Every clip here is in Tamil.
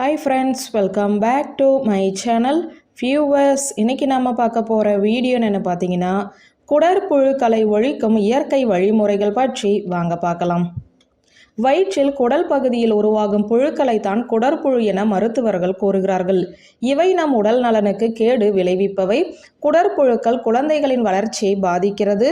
Hi friends welcome back to my channel viewers இன்னைக்கு நம்ம பார்க்க போகிற வீடியோ என்ன பார்த்தீங்கன்னா குடற்புழுக்களை ஒழிக்கும் இயற்கை வழிமுறைகள் பற்றி வாங்க பார்க்கலாம். வயிற்றில் குடல் பகுதியில் உருவாகும் புழுக்களைத்தான் குடற்புழு என மருத்துவர்கள் கூறுகிறார்கள். இவை நம் உடல் நலனுக்கு கேடு விளைவிப்பவை. குடற்புழுக்கள் குழந்தைகளின் வளர்ச்சியை பாதிக்கிறது.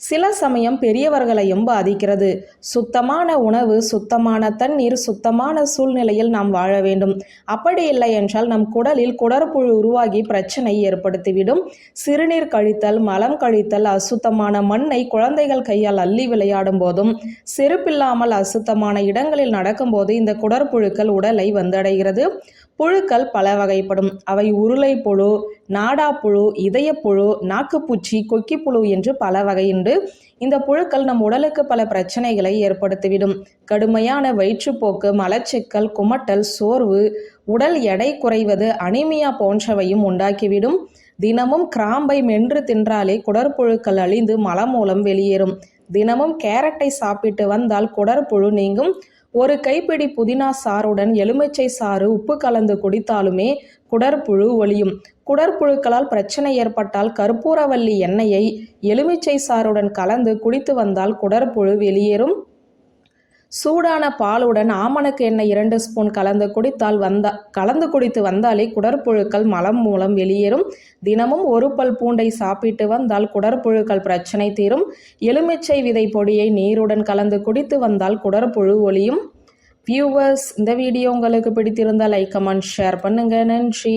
சில சமயம் பெரியவர்களையும் பாதிக்கிறது. சுத்தமான உணவு சுத்தமான தண்ணீர் சுத்தமான சூழ்நிலையில் நாம் வாழ வேண்டும். அப்படி இல்லை என்றால் நம் குடலில் குடற்புழு உருவாகி பிரச்சனை ஏற்படுத்திவிடும். சிறுநீர் கழித்தல் மலம் கழித்தல் அசுத்தமான மண்ணை குழந்தைகள் கையால் அள்ளி விளையாடும் போதும் செருப்பில்லாமல் அசுத்தமான இடங்களில் நடக்கும்போது இந்த குடற்புழுக்கள் உடலை வந்தடைகிறது. புழுக்கள் பல வகைப்படும். அவை உருளை புழு நாடாப்புழு இதயப்புழு நாக்குப்பூச்சி கொக்கிப்புழு என்று பல வகையுண்டு. இந்த புழுக்கள் நம் உடலுக்கு பல பிரச்சனைகளை ஏற்படுத்திவிடும். கடுமையான வயிற்றுப்போக்கு மலச்சிக்கல் குமட்டல் சோர்வு உடல் எடை குறைவது அனிமியா போன்றவையும் உண்டாக்கிவிடும். தினமும் கிராம்பை மென்று தின்றாலே குடற்புழுக்கள் அழிந்து மலம் மூலம் வெளியேறும். தினமும் கேரட்டை சாப்பிட்டு வந்தால் குடற்புழு நீங்கும். ஒரு கைப்பிடி புதினா சாறுடன் எலுமிச்சை சாறு உப்பு கலந்து குடித்தாலுமே குடற்புழு ஒளியும் குடற்புழுக்களால் பிரச்சனை ஏற்பட்டால் கற்பூரவல்லி எண்ணெயை எலுமிச்சை சாறுடன் கலந்து குடித்து வந்தால் குடற்புழு வெளியேறும். சூடான பாலுடன் ஆமணக்கு எண்ணெய் இரண்டு ஸ்பூன் கலந்து குடித்தால் வந்த கலந்து குடித்து வந்தாலே குடற்புழுக்கள் மலம் மூலம் வெளியேறும். தினமும் ஒரு பல் பூண்டை சாப்பிட்டு வந்தால் குடற்புழுக்கள் பிரச்சனை தீரும். எலுமிச்சை விதை பொடியை நீருடன் கலந்து குடித்து வந்தால் குடற்புழு ஒளியும் வியூவர்ஸ் இந்த வீடியோ உங்களுக்கு பிடித்திருந்தால் லைக் கமெண்ட் ஷேர் பண்ணுங்கள் நன்றி.